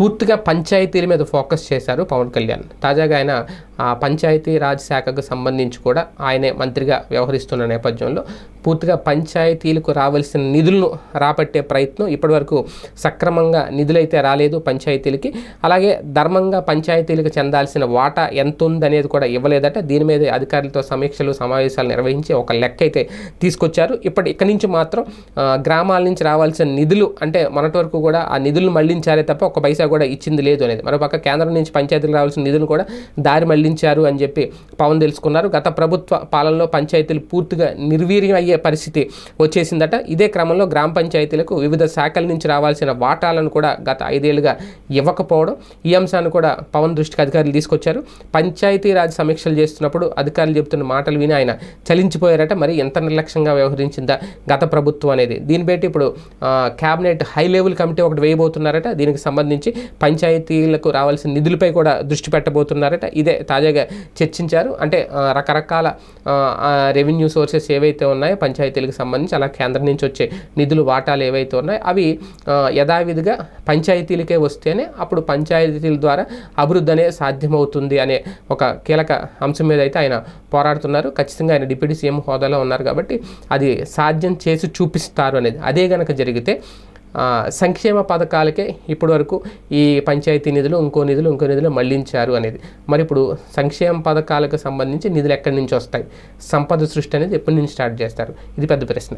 పూర్తిగా పంచాయతీల మీద ఫోకస్ చేశారు పవన్ కళ్యాణ్. తాజాగా ఆయన పంచాయతీ రాజ్ శాఖకు సంబంధించి కూడా ఆయనే మంత్రిగా వ్యవహరిస్తున్న నేపథ్యంలో పూర్తిగా పంచాయతీలకు రావాల్సిన నిధులను రాబట్టే ప్రయత్నం ఇప్పటివరకు సక్రమంగా నిధులైతే రాలేదు పంచాయతీలకి. అలాగే ధర్మంగా పంచాయతీలకు చెందాల్సిన వాటా ఎంత ఉందనేది కూడా ఇవ్వలేదట. దీని మీద అధికారులతో సమీక్షలు సమావేశాలు నిర్వహించి ఒక లెక్క అయితే తీసుకొచ్చారు. ఇప్పటి ఇక్కడి నుంచి మాత్రం గ్రామాల నుంచి రావాల్సిన నిధులు అంటే మొన్నటి వరకు కూడా ఆ నిధులు మళ్ళించారే తప్ప ఒక పైసా కూడా ఇచ్చింది లేదు అనేది. మరోపక్క కేంద్రం నుంచి పంచాయతీలకు రావాల్సిన నిధులు కూడా దారి మళ్ళీ మళ్ళించారు అని చెప్పి పవన్ తెలుసుకున్నారు. గత ప్రభుత్వ పాలనలో పంచాయతీలు పూర్తిగా నిర్వీర్యం అయ్యే పరిస్థితి వచ్చేసిందట. ఇదే క్రమంలో గ్రామ పంచాయతీలకు వివిధ శాఖల నుంచి రావాల్సిన వాటాలను కూడా గత ఐదేళ్ళుగా ఇవ్వకపోవడం ఈ అంశాన్ని కూడా పవన్ దృష్టికి అధికారులు తీసుకొచ్చారు. పంచాయతీరాజ్ సమీక్షలు చేస్తున్నప్పుడు అధికారులు చెబుతున్న మాటలు విని ఆయన చలించిపోయారట. మరి ఎంత నిర్లక్ష్యంగా వ్యవహరించిందా గత ప్రభుత్వం అనేది? దీన్ని బట్టి ఇప్పుడు క్యాబినెట్ హై లెవెల్ కమిటీ ఒకటి వేయబోతున్నారట. దీనికి సంబంధించి పంచాయతీలకు రావాల్సిన నిధులపై కూడా దృష్టి పెట్టబోతున్నారట. ఇదే తాజాగా చర్చించారు. అంటే రకరకాల రెవెన్యూ సోర్సెస్ ఏవైతే ఉన్నాయో పంచాయతీలకు సంబంధించి అలా కేంద్రం నుంచి వచ్చే నిధులు వాటాలు ఏవైతే ఉన్నాయో అవి యథావిధిగా పంచాయతీలకే వస్తేనే అప్పుడు పంచాయతీల ద్వారా అభివృద్ధి అనేది సాధ్యమవుతుంది అనే ఒక కీలక అంశం మీద అయితే ఆయన పోరాడుతున్నారు. ఖచ్చితంగా ఆయన డిప్యూటీ సీఎం హోదాలో ఉన్నారు కాబట్టి అది సాధ్యం చేసి చూపిస్తారు అనేది. అదే కనుక జరిగితే సంక్షేమ పథకాలకే ఇప్పటి వరకు ఈ పంచాయతీ నిధులు ఇంకో నిధులు ఇంకో నిధులు మళ్ళించారు అనేది. మరి ఇప్పుడు సంక్షేమ పథకాలకు సంబంధించి నిధులు ఎక్కడి నుంచి వస్తాయి? సంపద సృష్టి అనేది ఎప్పటి నుంచి స్టార్ట్ చేస్తారు? ఇది పెద్ద ప్రశ్న.